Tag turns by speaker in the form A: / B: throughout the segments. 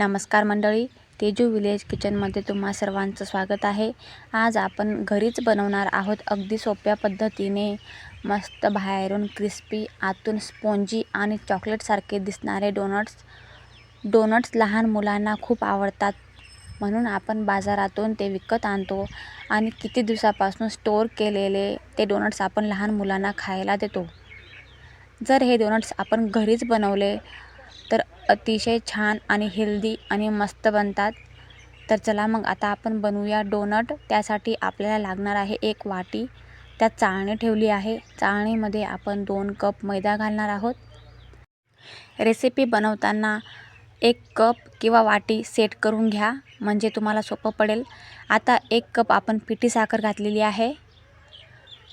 A: नमस्कार मंडळी तेजू विलेज किचनमध्ये तुम्हा सर्वांचं स्वागत आहे. आज आपण घरीच बनवणार आहोत अगदी सोप्या पद्धतीने मस्त बाहेरून क्रिस्पी आतून स्पॉन्जी आणि चॉकलेटसारखे दिसणारे डोनट्स. डोनट्स लहान मुलांना खूप आवडतात म्हणून आपण बाजारातून ते विकत आणतो आणि किती दिवसापासून स्टोअर केलेले ते डोनट्स आपण लहान मुलांना खायला देतो. जर हे डोनट्स आपण घरीच बनवले अतिशय छान आणि हेल्दी आणि मस्त बनतात. तर चला मग आता आपण बनवूया डोनट त्यासाठी आपल्याला लागणार आहे एक वाटी. त्यात चाळणी ठेवली आहे. चाळणीमध्ये आपण दोन कप मैदा घालणार आहोत. रेसिपी बनवताना एक कप किंवा वाटी सेट करून घ्या. म्हणजे तुम्हाला सोपं पडेल. आता एक कप आपण पिठी साखर घातलेली आहे.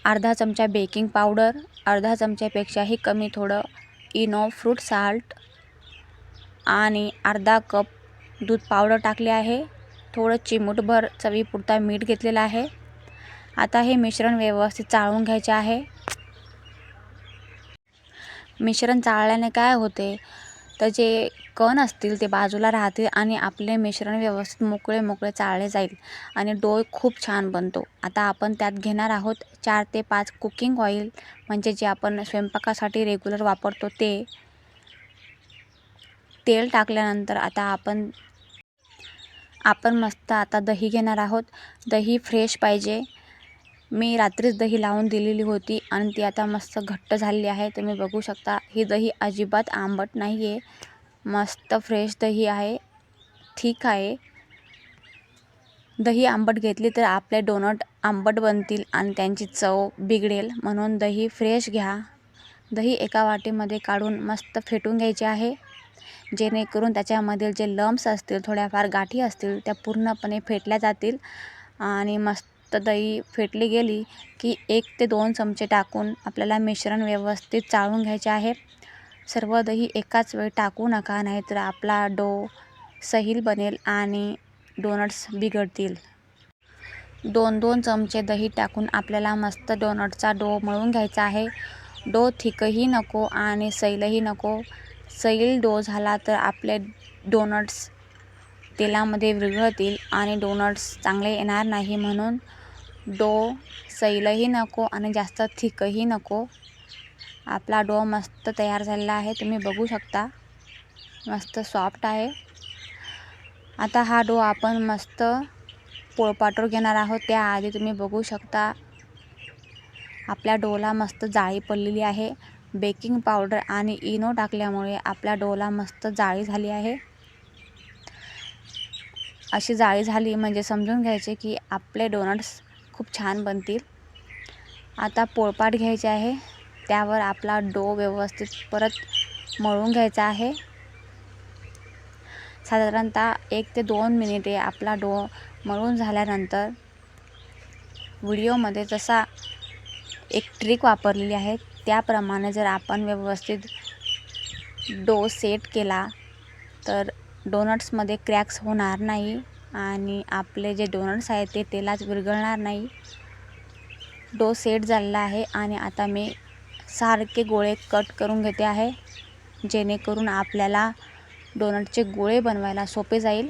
A: अर्धा चमचा बेकिंग पावडर अर्धा चमच्यापेक्षाही कमी थोडं इनो फ्रूट साल्ट आणि अर्धा कप दूध पावडर टाकले आहे. थोडं चिमूटभर चवीपुरता मीठ घेतलेलं आहे. आता हे मिश्रण व्यवस्थित चाळून घ्यायचे आहे. मिश्रण चाळल्याने काय होते? तर जे कण असतील ते बाजूला राहतील आणि आपले मिश्रण व्यवस्थित मोकळे मोकळे चाळले जाईल आणि डो खूप छान बनतो. आता आपण त्यात घेणार आहोत चार ते पाच कुकिंग ऑइल म्हणजे जे आपण स्वयंपाकासाठी रेग्युलर वापरतो ते. तेल टाकल्यानंतर आता आपण आपण मस्त आता दही घेणार आहोत. दही फ्रेश पाहिजे. मी रात्रीच दही लावून दिलेली होती आणि ती आता मस्त घट्ट झालेली आहे. तुम्ही बघू शकता ही दही अजिबात आंबट नाही आहे मस्त फ्रेश दही आहे. ठीक आहे. दही आंबट घेतली तर आपले डोनट आंबट बनतील आणि त्यांची चव बिघडेल. म्हणून दही फ्रेश घ्या. दही एका वाटीमध्ये काढून मस्त फेटून घ्यायचे आहे. जेणेकरून त्याच्यामधील जे लम्स असतील थोड्याफार गाठी असतील त्या पूर्णपणे फेटल्या जातील. आणि मस्त दही फेटली गेली की एक ते दोन चमचे टाकून आपल्याला मिश्रण व्यवस्थित चाळून घ्यायचे आहे. सर्व दही एकाच वेळी टाकू नका नाहीतर आपला डो सहील बनेल आणि डोनट्स बिघडतील. दोन दोन चमचे दही टाकून आपल्याला मस्त डोनटचा डो मळून घ्यायचा आहे. डो थिकही नको आणि सैलही नको. सैल डो झाला तर आपले डोनट्स तेलामध्ये विरघळतील आणि डोनट्स चांगले येणार नाही म्हणून डो सैलही नको आणि जास्त थिकही नको. आपला डो मस्त तयार झालेला आहे. तुम्ही बघू शकता. मस्त सॉफ्ट आहे. आता हा डो आपण मस्त पोळपाटवर घेणार आहोत. त्याआधी तुम्ही बघू शकता. आपल्या डोला मस्त जाळी पडलेली आहे. बेकिंग पावडर आणि इनो टाकल्यामुळे आपल्या डोला मस्त जाळी झाली आहे. अशी जाळी झाली म्हणजे समजून घ्यायचे की आपले डोनट्स खूप छान बनतील. आता पोळपाट घ्यायचे आहे. त्यावर आपला डो व्यवस्थित परत मळून घ्यायचा आहे. साधारणतः एक ते दोन मिनिटे आपला डो मळून झाल्यानंतर व्हिडिओमध्ये जसा एक ट्रिक वापरलेली आहे. त्याप्रमाणे जर आपण व्यवस्थित डो सेट केला तर डोनट्समध्ये क्रॅक्स होणार नाही आणि आपले जे डोनट्स आहेत ते तेलाच विरघळणार नाही. डो सेट झालेला आहे आणि आता मी सारखे गोळे कट करून घेते आहे जेणेकरून आपल्याला डोनटचे गोळे बनवायला सोपे जाईल.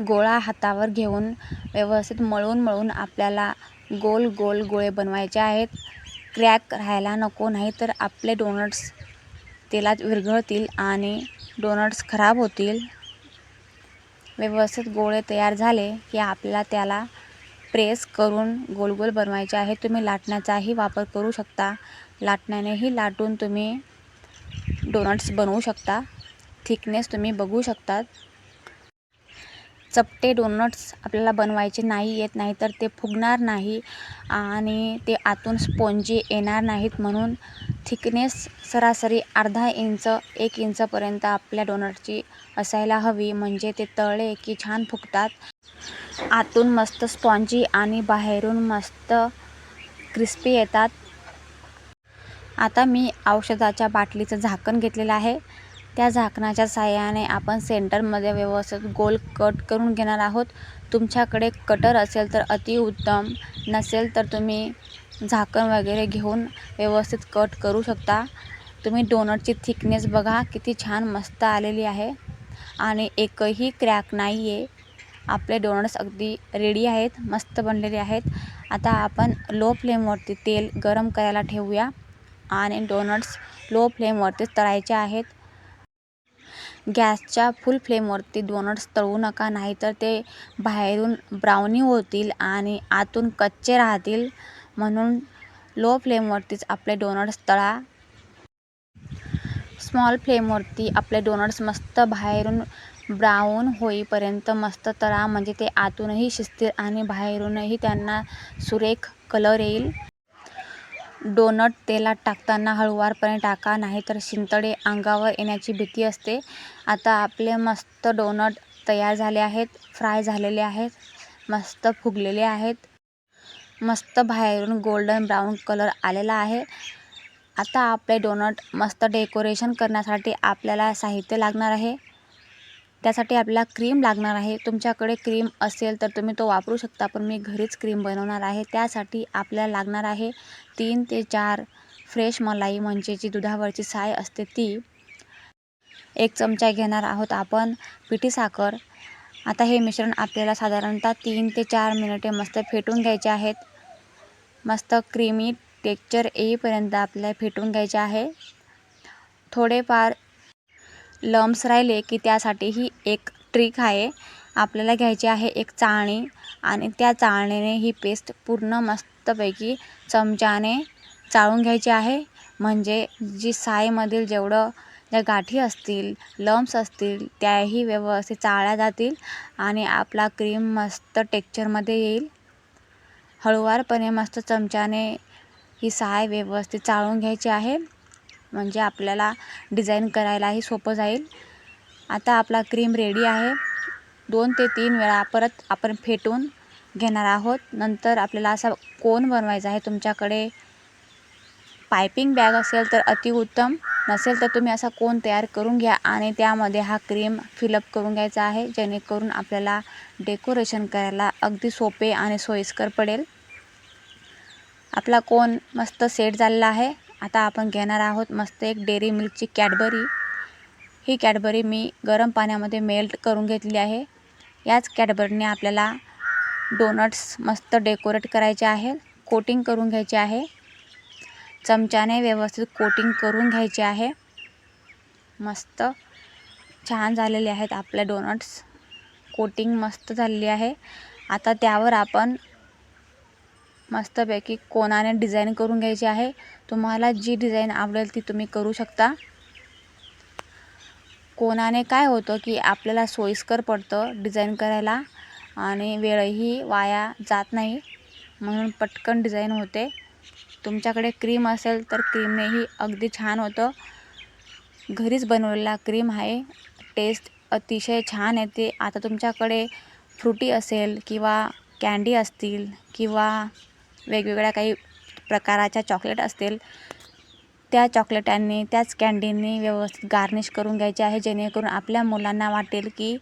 A: गोळा हातावर घेऊन व्यवस्थित मळून मळून आपल्याला गोल गोल गोळे बनवायचे आहेत. क्रॅक राहायला नको नाही तर आपले डोनट्स तेलात विरघळतील आणि डोनट्स खराब होतील. व्यवस्थित गोळे तयार झाले की आपल्याला त्याला प्रेस करून गोल गोल बनवायचे आहे. तुम्ही लाटण्याचाही वापर करू शकता. लाटण्यानेही लाटून तुम्ही डोनट्स बनवू शकता. थिकनेस तुम्ही बघू शकतात. चपटे डोनट्स आपल्याला बनवायचे नाही येत नाही तर ते फुगणार नाही आणि ते आतून स्पॉन्जी येणार नाहीत म्हणून थिकनेस सरासरी अर्धा इंच एक इंचपर्यंत आपल्या डोनटची असायला हवी. म्हणजे ते तळले की छान फुगतात. आतून मस्त स्पॉन्जी आणि बाहेरून मस्त क्रिस्पी येतात. आता मी औषधाच्या बाटलीचं झाकण घेतलेलं आहे. त्या झाकणाच्या साहाय्याने आपण सेंटरमध्ये व्यवस्थित गोल कट करून घेणार आहोत. तुमच्याकडे कटर असेल तर अतिउत्तम नसेल तर तुम्ही झाकण वगैरे घेऊन व्यवस्थित कट करू शकता. तुम्ही डोनटची थिकनेस बघा किती छान मस्त आलेली आहे. आणि एकही क्रॅक नाही आहे आपले डोनट्स अगदी रेडी आहेत मस्त बनलेले आहेत. आता आपण लो फ्लेमवरती तेल गरम करायला ठेवूया. आणि डोनट्स लो फ्लेमवरतीच तळायचे आहेत. गॅसच्या फुल फ्लेमवरती डोनट्स तळू नका नाहीतर ते बाहेरून ब्राउनी होतील आणि आतून कच्चे राहतील. म्हणून लो फ्लेमवरतीच आपले डोनट्स तळा. स्मॉल फ्लेमवरती आपले डोनट्स मस्त बाहेरून ब्राऊन होईपर्यंत मस्त तळा म्हणजे ते आतूनही शिजतील आणि बाहेरूनही त्यांना सुरेख कलर येईल. डोनट तेलात टाकताना हळूवारपणे टाका नाहीतर शिंतडे अंगावर येण्याची भीती असते. आता आपले मस्त डोनट तयार झाले आहेत फ्राय झालेले आहेत मस्त फुगलेले आहेत. मस्त बाहेरून गोल्डन ब्राऊन कलर आलेला आहे. आता आपले डोनट मस्त डेकोरेशन करण्यासाठी आपल्याला साहित्य लागणार आहे. त्यासाठी आपल्याला क्रीम लागणार आहे. तुमच्याकडे क्रीम असेल तर तुम्ही तो वापरू शकता पण मी घरीच क्रीम बनवणार आहे. त्यासाठी आपल्याला लागणार आहे तीन ते चार फ्रेश मलाई म्हणजे जी दुधावरची साय असते ती. एक चमचा घेणार आहोत आपण पिठी साखर. आता हे मिश्रण आपल्याला साधारणतः तीन ते चार मिनिटे मस्त फेटून घ्यायचे आहेत. मस्त क्रीमी टेक्चर येईपर्यंत आपल्याला फेटून घ्यायचे आहे. थोडेफार लम्स राहिले की त्यासाठीही एक ट्रिक आहे. आपल्याला घ्यायची आहे एक चाळणी आणि त्या चाळणीने ही पेस्ट पूर्ण मस्तपैकी चमच्याने चाळून घ्यायची आहे. म्हणजे जी सायमधील जेवढं ज्या गाठी असतील लम्स असतील त्याही व्यवस्थित चाळल्या जातील आणि आपला क्रीम मस्त टेक्चरमध्ये येईल. हळूवारपणे मस्त चमच्याने ही साय व्यवस्थित चाळून घ्यायची आहे. म्हणजे आपल्याला डिझाईन करायलाही सोपं जाईल. आता आपला क्रीम रेडी आहे. दोन ते तीन वेळा परत आपण फेटून घेणार आहोत. नंतर आपल्याला असा कोन बनवायचा आहे. तुमच्याकडे पायपिंग बॅग असेल तर अतिउत्तम नसेल तर तुम्ही असा कोन तयार करून घ्या आणि त्यामध्ये हा क्रीम फिलअप करून घ्यायचा आहे. जेणेकरून आपल्याला डेकोरेशन करायला अगदी सोपे आणि सोयीस्कर पडेल. आपला कोन मस्त सेट झालेला आहे. आता आपण घेणार आहोत मस्त एक डेअरी मिल्कची कॅडबरी. ही कॅडबरी मी गरम पाण्यामध्ये मेल्ट करून घेतली आहे. याच कॅडबरीने आपल्याला डोनट्स मस्त डेकोरेट करायचे आहे कोटिंग करून घ्यायचे आहे. चमच्याने व्यवस्थित कोटिंग करून घ्यायचे आहे. मस्त छान झालेले आहेत आपल्या डोनट्स. कोटिंग मस्त झालेली आहे. आता त्यावर आपण मस्तपैकी कोनाने डिझाईन करून घ्यायची आहे तुम्हाला जी डिझाईन आवडेल ती तुम्ही करू शकता. कोनाने काय होतं की आपल्याला सोयीस्कर पडतं डिझाईन करायला आणि वेळही वाया जात नाही म्हणून पटकन डिझाईन होते. तुमच्याकडे क्रीम असेल तर क्रीमनेही अगदी छान होतं. घरीच बनवलेला क्रीम आहे. टेस्ट अतिशय छान येते आता तुमच्याकडे फ्रुटी असेल किंवा कँडी असतील किंवा वेगवेगळ्या काही प्रकाराच्या चॉकलेट असतील. त्या चॉकलेटांनी त्याच कँडींनी व्यवस्थित गार्निश करून घ्यायचे आहे. जेणेकरून आपल्या मुलांना वाटेल की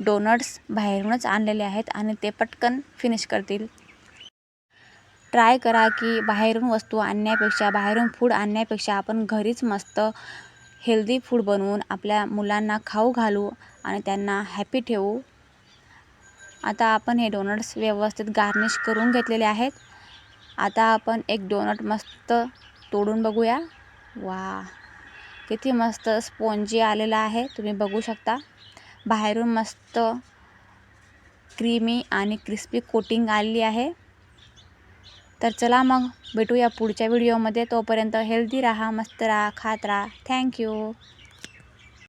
A: डोनट्स बाहेरूनच आणलेले आहेत आणि ते पटकन फिनिश करतील. ट्राय करा की बाहेरून वस्तू आणण्यापेक्षा बाहेरून फूड आणण्यापेक्षा आपण घरीच मस्त हेल्दी फूड बनवून आपल्या मुलांना खाऊ घालू आणि त्यांना हॅपी ठेवू. आता आपण हे डोनट्स व्यवस्थित गार्निश करून घेतलेले आहेत. आता आपण एक डोनट मस्त तोडून बघूया. वा किती मस्त स्पॉन्जी आलेला आहे. तुम्ही बघू शकता. बाहेरून मस्त क्रीमी आणि क्रिस्पी कोटिंग आलेली आहे. तर चला मग भेटूया पुढच्या व्हिडिओमध्ये तोपर्यंत हेल्दी राहा मस्त राहा खात राहा. थँक्यू